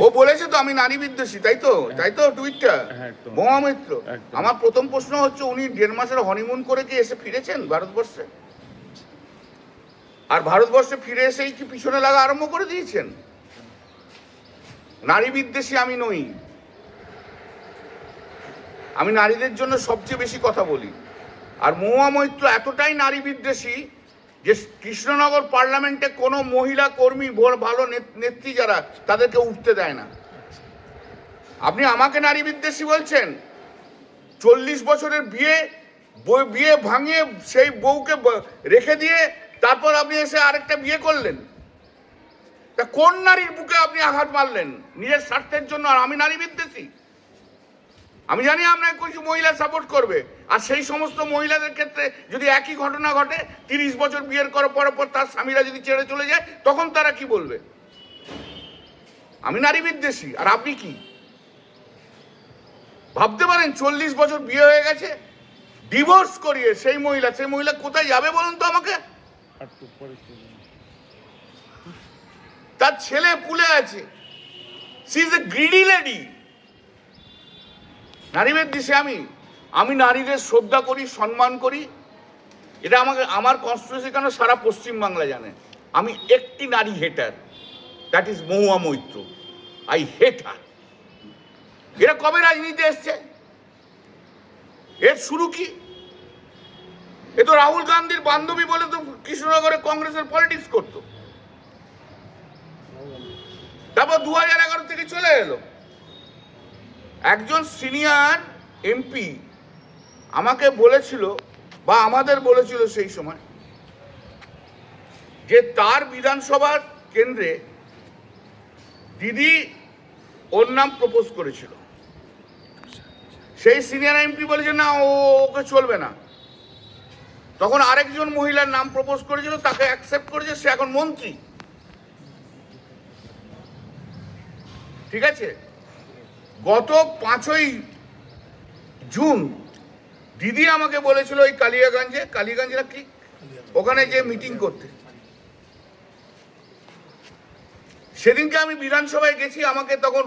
ও বলেছে তো আমি নারী বিদ্বেষী তাই তো? তাই তো টুইটটা? হ্যাঁ, বোমা মিত্র আমার প্রথম প্রশ্ন হচ্ছে উনি দেড় মাসের হনিমুন করে কি এসে ফিরেছেন ভারতবর্ষে? আর ভারতবর্ষে ফিরে এসেই কি পিছনে লাগা আরম্ভ করে দিয়েছেন? নারী বিদ্বেষী আমি নই। আমি নারীদের জন্য সবচেয়ে বেশি কথা বলি। আর মহুয়া মৈত্র এতটাই নারী বিদ্বেষী যে কৃষ্ণনগর পার্লামেন্টে কোনো মহিলা কর্মী ভালো নেত- নেত্রী যারা, তাদেরকে উঠতে দেয় না। আপনি আমাকে নারী বিদ্বেষী বলছেন? চল্লিশ বছরের বিয়ে বিয়ে ভাঙিয়ে সেই বউকে রেখে দিয়ে তারপর আপনি এসে আরেকটা বিয়ে করলেন। তা কোন নারীর বুকে আপনি আঘাত মারলেন? নিজের স্বার্থের জন্য আর আমি নারী বিদ্বেষী? আমি জানি আপনাকে কিছু মহিলা সাপোর্ট করবে। আর সেই সমস্ত মহিলাদের ক্ষেত্রে যদি একই ঘটনা ঘটে, তিরিশ বছর বিয়ের করার পর পর তার স্বামীরা যদি ছেড়ে চলে যায়, তখন তারা কি বলবে? আমি নারী বিদ্বেষী, আর আপনি কি? ভাবতে পারেন চল্লিশ বছর বিয়ে হয়ে গেছে ডিভোর্স করিয়ে সেই মহিলা সেই মহিলা কোথায় যাবে বলুন তো আমাকে। তার ছেলে পুলে আছে। She is a greedy lady নারীদের দেশে আমি আমি নারীদের শ্রদ্ধা করি, সম্মান করি। এটা আমাকে, আমার কনস্টিটিউশন কেন সারা পশ্চিম বাংলা জানে? আমি একটি নারী hater that is Mahua Moitra. I hate her এরা কবে রাজনীতি এসছে? এর শুরু কি? এ তো রাহুল গান্ধীর বান্ধবী বলে তো কৃষ্ণনগরে কংগ্রেসের পলিটিক্স করতো। তারপর দু হাজার এগারো থেকে চলে এলো। একজন সিনিয়র এমপি আমাকে বলেছিল বা আমাদের বলেছিল সেই সময় যে তার বিধানসভার কেন্দ্রে দিদি ওর নাম প্রপোজ করেছিল। সেই সিনিয়র এমপি বলেছে, না, ও ওকে চলবে না। তখন আরেকজন মহিলার নাম প্রপোজ করেছিল, তাকে অ্যাকসেপ্ট করেছে, সে এখন মন্ত্রী। ঠিক আছে? গত পাঁচই জুন দিদি আমাকে বলেছিল ওই কালিয়াগঞ্জে, কালিয়াগঞ্জরা কি ওখানে যে মিটিং করতে। সেদিনকে আমি বিধানসভায় গেছি, আমাকে তখন